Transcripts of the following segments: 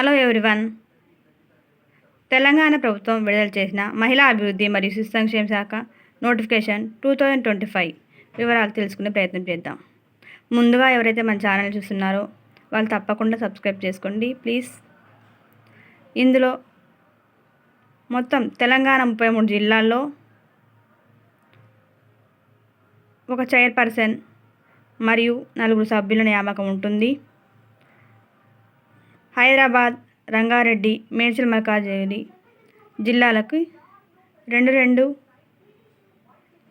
Hello everyone Telangana ప్రభుత్వం విడుదల చేసిన మహిళా అభివృద్ధి మరియు శిశు సంక్షేమ శాఖ notification two thousand twenty five వివరాలు తెలుసుకునే ప్రయత్నం చేద్దాం. ముందుగా ఎవరైతే మన ఛానల్ చూస్తున్నారో వాళ్ళు తప్పకుండా సబ్స్క్రైబ్ చేసుకోండి ప్లీజ్ ఇందులో మొత్తం తెలంగాణ ముప్పై మూడు జిల్లాల్లో ఒక చైర్పర్సన్ మరియు నలుగురు సభ్యుల నియామకం ఉంటుంది. హైదరాబాద్ రంగారెడ్డి మేడ్చల్ మల్కాజిగిరి జిల్లాలకు రెండు రెండు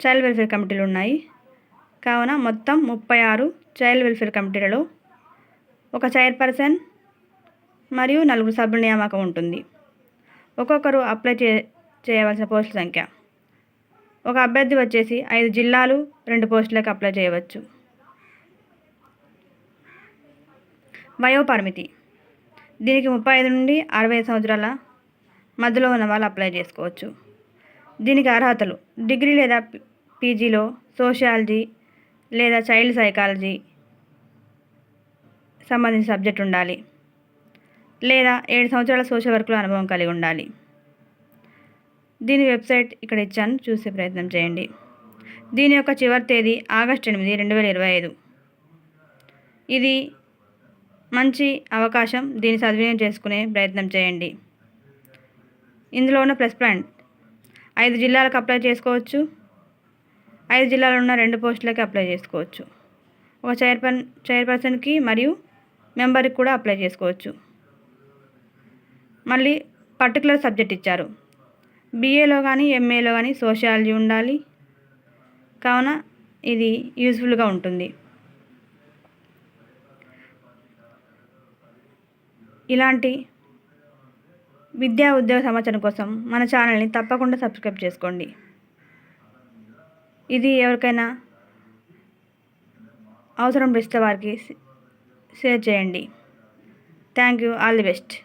చైల్డ్ వెల్ఫేర్ కమిటీలు ఉన్నాయి. కావున మొత్తం ముప్పై ఆరు చైల్డ్ వెల్ఫేర్ కమిటీలలో ఒక చైర్పర్సన్ మరియు నలుగురు సభ్యుల నియామకం ఉంటుంది. ఒక్కొక్కరు అప్లై చే చేయవలసిన పోస్టుల సంఖ్య. ఒక అభ్యర్థి వచ్చేసి ఐదు జిల్లాలు రెండు పోస్టులకు అప్లై చేయవచ్చు. వయోపరిమితి. దీనికి ముప్పై ఐదు నుండి అరవై సంవత్సరాల మధ్యలో ఉన్న వాళ్ళు అప్లై చేసుకోవచ్చు. దీనికి అర్హతలు డిగ్రీ లేదా పీజీలో సోషియాలజీ లేదా చైల్డ్ సైకాలజీ సంబంధించిన సబ్జెక్ట్ ఉండాలి లేదా ఏడు సంవత్సరాల సోషల్ వర్క్లో అనుభవం కలిగి ఉండాలి. దీని వెబ్సైట్ ఇక్కడ ఇచ్చాను చూసే ప్రయత్నం చేయండి. దీని యొక్క చివరి తేదీ ఆగస్ట్ ఎనిమిది రెండు వేల ఇరవై ఐదు. ఇది మంచి అవకాశం దీన్ని సద్వినియోగం చేసుకునే ప్రయత్నం చేయండి. ఇందులో ఉన్న ప్లస్ పాయింట్. ఐదు జిల్లాలకు అప్లై చేసుకోవచ్చు. ఐదు జిల్లాలో ఉన్న రెండు పోస్టులకి అప్లై చేసుకోవచ్చు. ఒక చైర్పర్ చైర్పర్సన్కి మరియు మెంబర్కి కూడా అప్లై చేసుకోవచ్చు. మళ్ళీ పర్టికులర్ సబ్జెక్ట్ ఇచ్చారు. బీఏలో కానీ ఎంఏలో కానీ సోషియాలజీ ఉండాలి. కావున ఇది యూస్ఫుల్గా ఉంటుంది. ఇలాంటి విద్యా ఉద్యోగ సమాచారం కోసం మన ఛానల్ని తప్పకుండా సబ్స్క్రైబ్ చేసుకోండి. ఇది ఎవరికైనా అవసరం పిస్తే వారికి షేర్ చేయండి. Thank you all the best